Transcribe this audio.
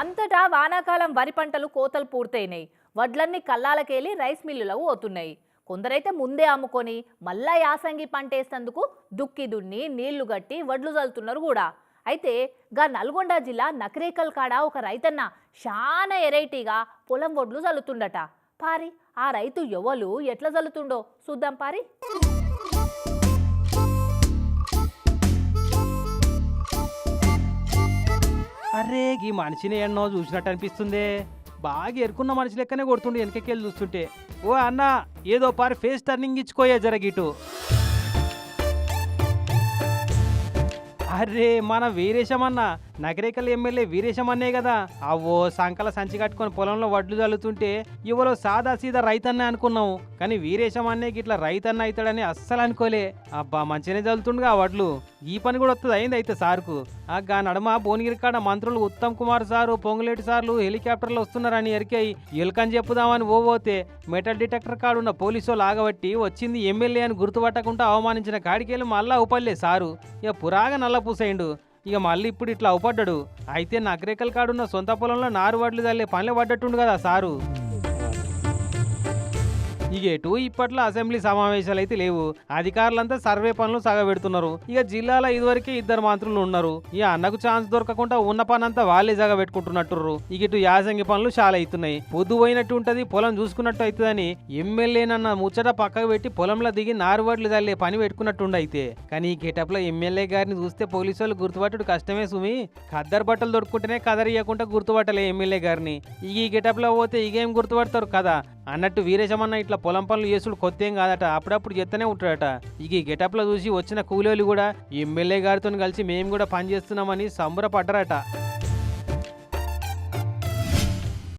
అంతటా వానాకాలం వరి పంటలు కోతలు పూర్తయినాయి. వడ్లన్నీ కల్లాలకెళ్ళి రైస్ మిల్లులకు పోతున్నాయి. కొందరైతే ముందే అమ్ముకొని మళ్ళా యాసంగి పంటేసేందుకు దుక్కి దున్ని నీళ్ళు గట్టి వడ్లు చల్లుతున్నారు కూడా. అయితే గా నల్గొండ జిల్లా నకరేకల్ కాడ ఒక రైతన్న చాలా ఎరైటీగా పొలం వడ్లు చల్లుతుండట. పారి ఆ రైతు ఎవలు ఎట్లా చల్లుతుండో చూద్దాం పారి. అరే ఈ మనిషిని ఎన్నో చూసినట్టు అనిపిస్తుంది. బాగా ఎరుకున్న మనిషి లెక్కనే కొడుతుండే వెనకకెళ్ళి చూస్తుంటే. ఓ అన్న ఏదో పారి ఫేస్ టర్నింగ్ ఇచ్చుకోయే జరగిటు. అరే మన వేరేశామన్నా నగరేకల్ ఎమ్మెల్యే వీరేశమన్నే కదా అవో సంకల సంచి కట్టుకొని పొలంలో వడ్లు చల్లుతుంటే ఇవలో సాదా సీదా రైతన్నే అనుకున్నాం. కానీ వీరేశమన్నే గిట్లా రైతన్న అవుతాడని అస్సలు అనుకోలే. అబ్బా మంచిగానే చల్లుతుండగా ఆ వడ్లు. ఈ పని కూడా వస్తుంది అయింది అయితే సార్కు? ఆ గా నడమ భువనగిరి కాడ మంత్రులు ఉత్తమ్ కుమార్ సారు పొంగులేటి సార్లు హెలికాప్టర్లు వస్తున్నారని ఎరికై ఎలుకని చెప్పుదామని ఓవోతే మెటల్ డిటెక్టర్ కాడు ఉన్న పోలీసు వాళ్ళు ఆగబట్టి వచ్చింది ఎమ్మెల్యే అని గుర్తుపట్టకుండా అవమానించిన కాడికెళ్ళి మళ్ళా ఉపల్లే సారు. ఇక పురాగా నల్ల పూసేయండు ఇక మళ్ళీ ఇప్పుడు ఇట్లా అవపడ్డాడు. అయితే నగరేకల్ కాడున్న సొంత పొలంలో నారు వడ్లు తల్లే పనులు పడ్డట్టుండు కదా సారు. ఇక ఎటు ఇప్పట్లో అసెంబ్లీ సమావేశాలు అయితే లేవు. అధికారులంతా సర్వే పనులు సగబెడుతున్నారు. ఇక జిల్లాలో ఇదివరకే ఇద్దరు మంత్రులు ఉన్నారు. ఇక అన్నకు ఛాన్స్ దొరకకుండా ఉన్న పనంతా వాళ్ళే జగబెట్టుకుంటున్నట్టుర్రు. ఇక ఇటు యాసంగి పనులు చాలా అవుతున్నాయి. పొద్దు పోయినట్టు ఉంటది పొలం చూసుకున్నట్టు అవుతుందని ఎమ్మెల్యేనన్న ముచ్చట పక్కకు పెట్టి పొలంలో దిగి నారువడ్లు తల్లే పని పెట్టుకున్నట్టుండి అయితే. కానీ ఈ గెటప్లో ఎమ్మెల్యే గారిని చూస్తే పోలీసు వాళ్ళు గుర్తుపట్టడు కష్టమే సుమి. ఖద్దరు బట్టలు దొరుకుంటేనే కదరియకుండా గుర్తుపట్టలే ఎమ్మెల్యే గారిని. ఇక ఈ గెటప్లో పోతే ఇగేం గుర్తుపడతారు కదా? అన్నట్టు వీరేశమన్న ఇట్లా పొలం పనులు చేసుడు కొత్త ఏం కాదట. అప్పుడప్పుడు చెత్తనే ఉంటాడట. ఇక ఈ లో చూసి వచ్చిన కూలీలు కూడా ఎమ్మెల్యే గారితో కలిసి మేము కూడా పని చేస్తున్నామని సంబరపడ్డారట.